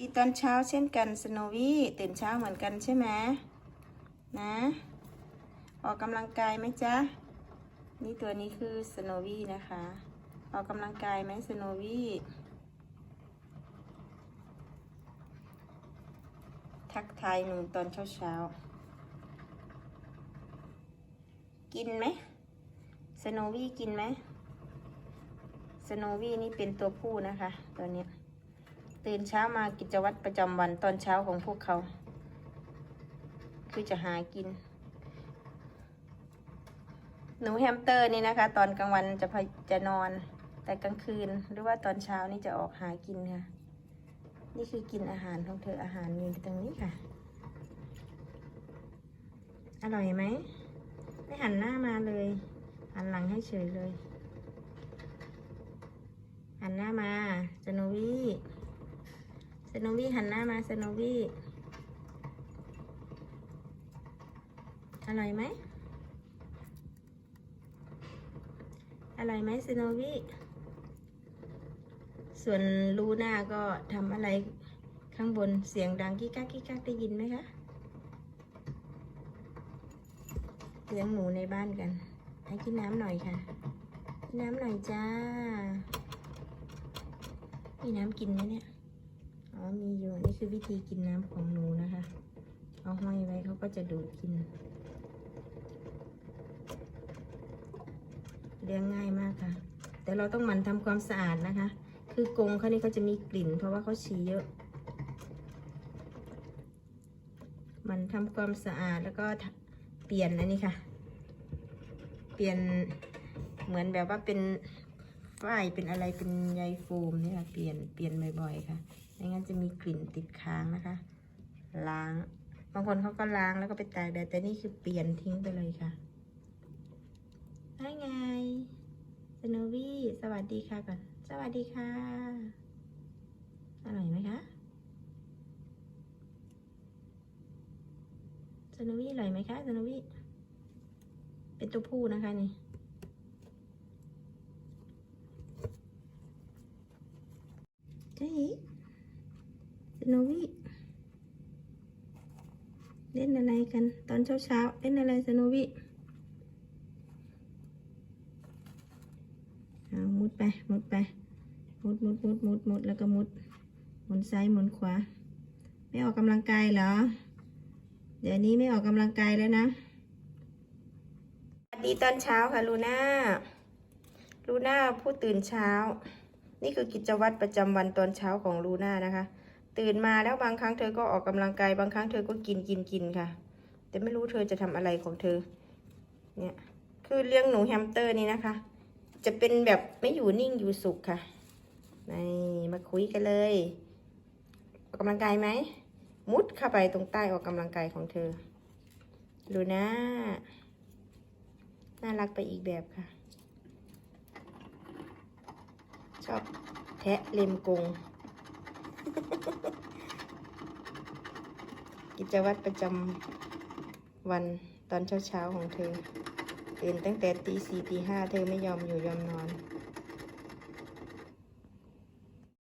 ดีตอนเช้าเช่นกันสโนวี่ตื่นเช้าเหมือนกันใช่ไหมนะ ออกกำลังกายไหมจ๊ะ นี่ตัวนี้คือสโนวี่นะคะ ออกกำลังกายไหมสโนวี่ทักทายหนูตอนเช้าเช้ากินไหมสโนวี่กินไหมสโนวี่นี่เป็นตัวผู้นะคะ ตัวเนี้ย ตื่นเช้ามากิจวัตรประจำวันตอนเช้าของพวกเขา คือจะหากิน หนูแฮมสเตอร์นี่นะคะ ตอนกลางวันจะพยจะนอน แต่กลางคืนหรือว่าตอนเช้านี่จะออกหากินค่ะ นี่คือกินอาหารของเธออาหารอยู่ตรงนี้ค่ะ อร่อยไหมไม่หันหน้ามาเลย หันหลังให้เฉยเลย หันหน้ามาสโนวี่ส โนวี่หันหน้ามาสโนวี่อร่อยไหมอร่อยไหมสโนวี่ส่วนลูน่าก็ทำอะไรข้างบนเสียงดังกิ๊กกักกิ๊กกักได้ยินไหมคะเลี้ยงหมูในบ้านกัน ให้กินน้ำหน่อยค่ะกินน้ำหน่อยจ้า มีน้ำกินไหมเนี่ย อ๋อมีอยู่นี่คือวิธีกินน้ำของหนูนะคะ เอาห้อยไว้เขาก็จะดูดกิน เลี้ยงง่ายมากค่ะ แต่เราต้องหมั่นทำความสะอาดนะคะ คือกรงเขานี่เขาจะมีกลิ่น เพราะว่าเขาฉี่เยอะมันทำความสะอาดแล้วก็เปลี่ยนอันนี้ค่ะ เปลี่ยนเหมือนแบบว่าเป็น ฝ้ายเป็นอะไรเป็นใยโฟมนี่ค่ะเปลี่ยนเปลี่ยนบ่อยๆค่ะไม่งั้นจะมีกลิ่นติดค้างนะคะ ล้างบางคนเขาก็ล้างแล้วก็ไปตากแดดแต่นี่คือเปลี่ยนทิ้งไปเลยค่ะได้ไงสโนวี่สวัสดีค่ะก่อน สวัสดีค่ะ อร่อยไหมคะสโนวี่อร่อยไหมคะสโนวี่เป็นตัวผู้นะคะนี่ เจ๊สโนวี่เล่นอะไรกัน ตอนเช้าเช้าเล่นอะไรสโนวี่เอามุดไป มุดไป มุดมุดมุดมุดมุดแล้วก็มุด หมุนซ้ายหมุนขวา ไม่ออกกำลังกายเหรอ เดี๋ยวนี้ไม่ออกกำลังกายแล้วนะสวัสดีตอนเช้าค่ะลูน่าลูน่าผู้ตื่นเช้า นี่คือกิจวัตรประจำวันตอนเช้าของลูน่านะคะ ตื่นมาแล้วบางครั้งเธอก็ออกกำลังกายบางครั้งเธอก็กินกินกินค่ะ แต่ไม่รู้เธอจะทำอะไรของเธอ เนี่ย คือเลี้ยงหนูแฮมสเตอร์นี่นะคะ จะเป็นแบบไม่อยู่นิ่งอยู่สุขค่ะนี่มาคุยกันเลย ออกกำลังกายไหม มุดเข้าไปตรงใต้ออกกำลังกายของเธอลูน่าน่ารักไปอีกแบบค่ะ ชอบแทะเลมกง กิจวัตรประจำวันตอนเช้าๆของเธอตื่นตั้งแต่ตีสี่ตีห้าเธอไม่ยอมอยู่ยอมนอน